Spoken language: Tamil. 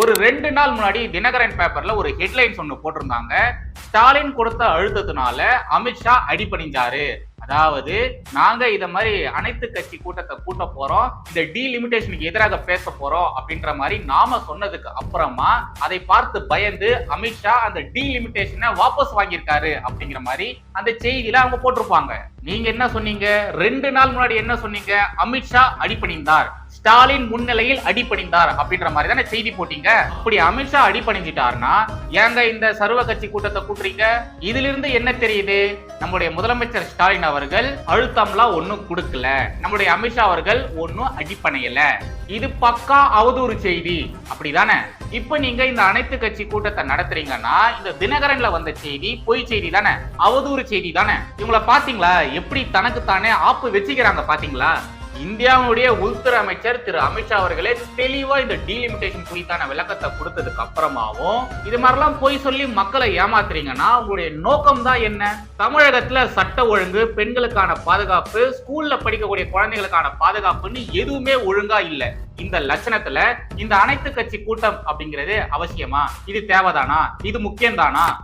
ஒரு ரெண்டு நாள் முன்னாடி தினகரன் பேப்பர்ல ஒரு ஹெட்லைன்ஸ் ஒண்ணு போட்டிருந்தாங்க. ஸ்டாலின் கொடுத்த அழுத்தத்தினால அமித்ஷா அடிபணிஞ்சாரு. அதாவது நாங்க இத மாதிரி அனைத்து கட்சி கூட்டத்தை கூட்ட போறோம். இந்த டீலிமிட்டேஷனுக்கு எதிராக பேச போறோம் அப்படின்ற மாதிரி நாம சொன்னதுக்கு அப்புறமா அதை பார்த்து பயந்து அமித்ஷா அந்த டீலிமிட்டேஷனை வாபஸ் வாங்கியிருக்காரு அப்படிங்கிற மாதிரி அந்த செய்தியில அவங்க போட்டிருப்பாங்க. நீங்க என்ன சொன்னீங்க? ரெண்டு நாள் முன்னாடி என்ன சொன்னீங்க? அமித்ஷா அடிபணிந்தார். ஸ்டாலின் முன்னிலையில் அடிபணிந்தார் அப்படின்ற மாதிரி தானே செய்தி போட்டீங்க? இப்படி அமித்ஷா அடிபணிஞ்சிட்டாருன்னா ஏங்க இந்த சர்வ கட்சி கூட்டத்தை கூட்டுறீங்க? இதுல இருந்து என்ன தெரியுது? நம்முடைய முதலமைச்சர் ஸ்டாலின் அவர்கள் அழுத்தம்லாம் ஒண்ணும் கொடுக்கல. நம்முடைய அமித்ஷா அவர்கள் ஒன்னும் அடிப்பணையல. இது பக்கா அவதூறு செய்தி. அப்படிதானே? இப்ப நீங்க இந்த அனைத்து கட்சி கூட்டத்தை நடத்துறீங்கன்னா இந்த தினகரன்ல வந்த செய்தி பொய் செய்தி தானே? அவதூறு செய்தி தானே? இவங்களை பாத்தீங்களா? எப்படி தனக்கு தானே ஆப்பு வச்சுக்கிறாங்க பாத்தீங்களா? இந்தியாவுடைய உள்துறை அமைச்சர் திரு அமித்ஷா அவர்களே தெளிவா இந்த டீலிமிட்டேஷன் குறித்தான விளக்கத்தை கொடுத்ததுக்கு அப்புறமாவும் இது மாதிரிலாம் போய் சொல்லி மக்களை ஏமாத்துறீங்கன்னா உங்களுடைய நோக்கம் தான் என்ன? தமிழகத்துல சட்ட ஒழுங்கு பெண்களுக்கான பாதுகாப்பு ஸ்கூல்ல படிக்கக்கூடிய குழந்தைகளுக்கான பாதுகாப்புன்னு எதுவுமே ஒழுங்கா இல்ல. இந்த லட்சணத்துல இந்த அனைத்து கட்சி கூட்டம் அப்படிங்கிறது அவசியமா? இது தேவைதானா? இது முக்கியம்தானா?